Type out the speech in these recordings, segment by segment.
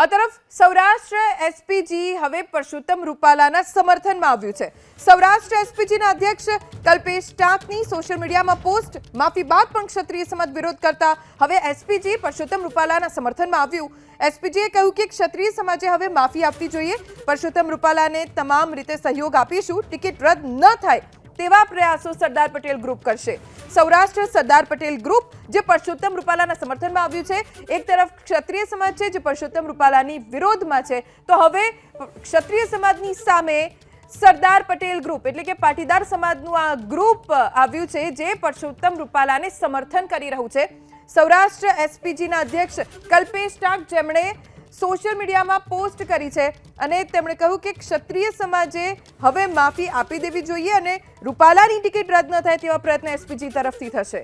આ તરફ સૌરાષ્ટ્ર એસપીજી હવે પરસોત્તમ રૂપાલાના સમર્થનમાં આવ્યું છે. સૌરાષ્ટ્ર એસપીજીના અધ્યક્ષ કલ્પેશ ટાંકની સોશિયલ મીડિયામાં પોસ્ટ માફી બાદ પણ ક્ષત્રિય સમાજ વિરોધ કરતા હવે એસપીજી પરસોત્તમ રૂપાલાના સમર્થનમાં આવ્યું. એસપીજીએ કહ્યું કે ક્ષત્રિય સમાજે હવે માફી આપવી જોઈએ. પરસોત્તમ રૂપાલાને તમામ રીતે સહયોગ આપીશું. ટિકિટ રદ ન થાય તેવા પ્રયાસો સરદાર પટેલ ગ્રુપ કરશે. સૌરાષ્ટ્ર સરદાર પટેલ ગ્રુપ, જે પરસોત્તમ રૂપાલાના સમર્થનમાં આવ્યું છે, એક તરફ ક્ષત્રિય સમાજ છે, જે પરસોત્તમ રૂપાલાની વિરોધમાં છે. તો હવે ક્ષત્રિય સમાજની સામે સરદાર પટેલ ગ્રુપ, એટલે કે પાટીદાર સમાજનું આ ગ્રુપ આવ્યું છે, જે પરસોત્તમ રૂપાલાને સમર્થન કરી રહ્યું છે. સૌરાષ્ટ્ર એસપીજીના અધ્યક્ષ કલ્પેશ ટાંક, જેમણે સોશિયલ મીડિયામાં પોસ્ટ કરી છે અને તેમણે કહ્યું કે ક્ષત્રિય સમાજે હવે માફી આપી દેવી જોઈએ અને રૂપાલાની ટિકિટ રદ ન થાય તેવા પ્રયત્ન એસપીજી તરફથી થશે.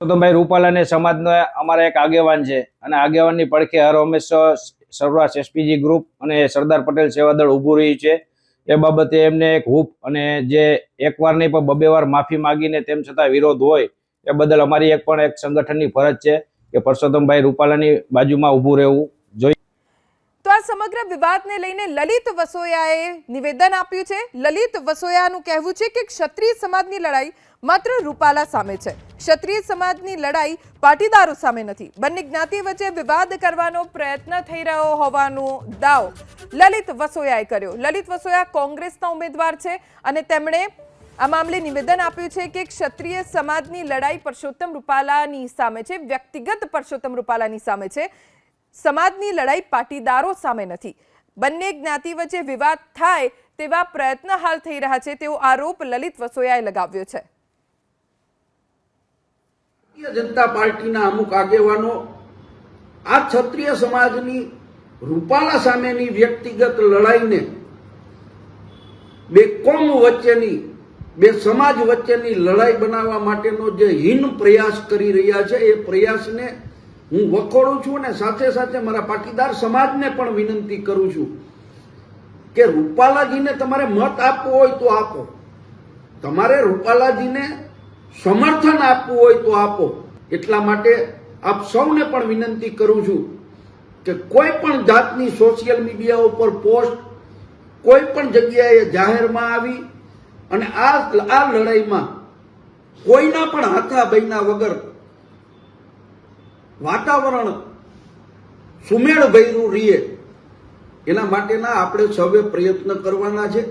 તો ભાઈ રૂપાલાને સમાજનો અમારા એક આગેવાન છે અને આગેવાનની પડખે હર હંમેશ સૌરાષ્ટ્ર એસપીજી ગ્રુપ અને સરદાર પટેલ સેવાદળ ઊભું રહ્યું છે. એ બાબતે એમને એક હૂપ અને જે એકવાર નહીં પણ બબે વાર માફી માગીને તેમ છતાં વિરોધ હોય એ બદલ અમારી એક પણ એક સંગઠનની ફરજ છે. કે પરસોત્તમભાઈ રૂપાલાની બાજુમાં ઊભું રહેવું જોઈએ તો આ સમગ્ર વિવાદને લઈને લલિત વસોયાએ નિવેદન આપ્યું છે. લલિત વસોયાનું કહેવું છે કે ક્ષત્રિય સમાજની લડાઈ માત્ર રૂપાલા સામે છે. ક્ષત્રિય સમાજની લડાઈ પાટીદારો સામે નથી. બંને જ્ઞાતિ વચ્ચે વિવાદ કરવાનો પ્રયત્ન થઈ રહ્યો હોવાનો દાવ લલિત વસોયાએ કર્યો. લલિત વસોયા કોંગ્રેસના ઉમેદવાર છે અને તેમણે આ મામલે નિવેદન આપ્યું છે કે ક્ષત્રિય સમાજની લડાઈ પરસોત્તમ રૂપાલાની સામે છે, વ્યક્તિગત પરસોત્તમ રૂપાલાની સામે છે. સમાજની લડાઈ પાટીદારો સામે નથી. બંને જ્ઞાતિ વચ્ચે વિવાદ થાય તેવા પ્રયત્ન હાલ થઈ રહ્યા છે, તેવો આરોપ લલિત વસોયાએ લગાવ્યો છે. જનતા પાર્ટીના અમુક આગેવાનો આ ક્ષત્રિય સમાજની રૂપાલા સામેની વ્યક્તિગત લડાઈને બે કોમ વચ્ચેની બે સમાજ વચ્ચેની લડાઈ બનાવવા માટેનો જે હીન પ્રયાસ કરી રહ્યા છે, એ પ્રયાસને હું વખોડું છું અને સાથે સાથે મારા પાટીદાર સમાજને પણ વિનંતી કરું છું કે રૂપાલાજીને તમારે મત આપવો હોય તો આપો. તમારે રૂપાલાજીને સમર્થન આપવું હોય તો આપો. એટલા માટે આપ સૌને પણ વિનંતી કરું છું કે કોઈ પણ જાતની સોશિયલ મીડિયા ઉપર પોસ્ટ કોઈ પણ જગ્યાએ જાહેરમાં આવી અને આ આ લડાઈમાં કોઈના પણ હાથા બૈના વગર વાતાવરણ સુમેળ ભર્યું રહીએ, એના માટેના આપણે સૌએ પ્રયત્ન કરવાના છે.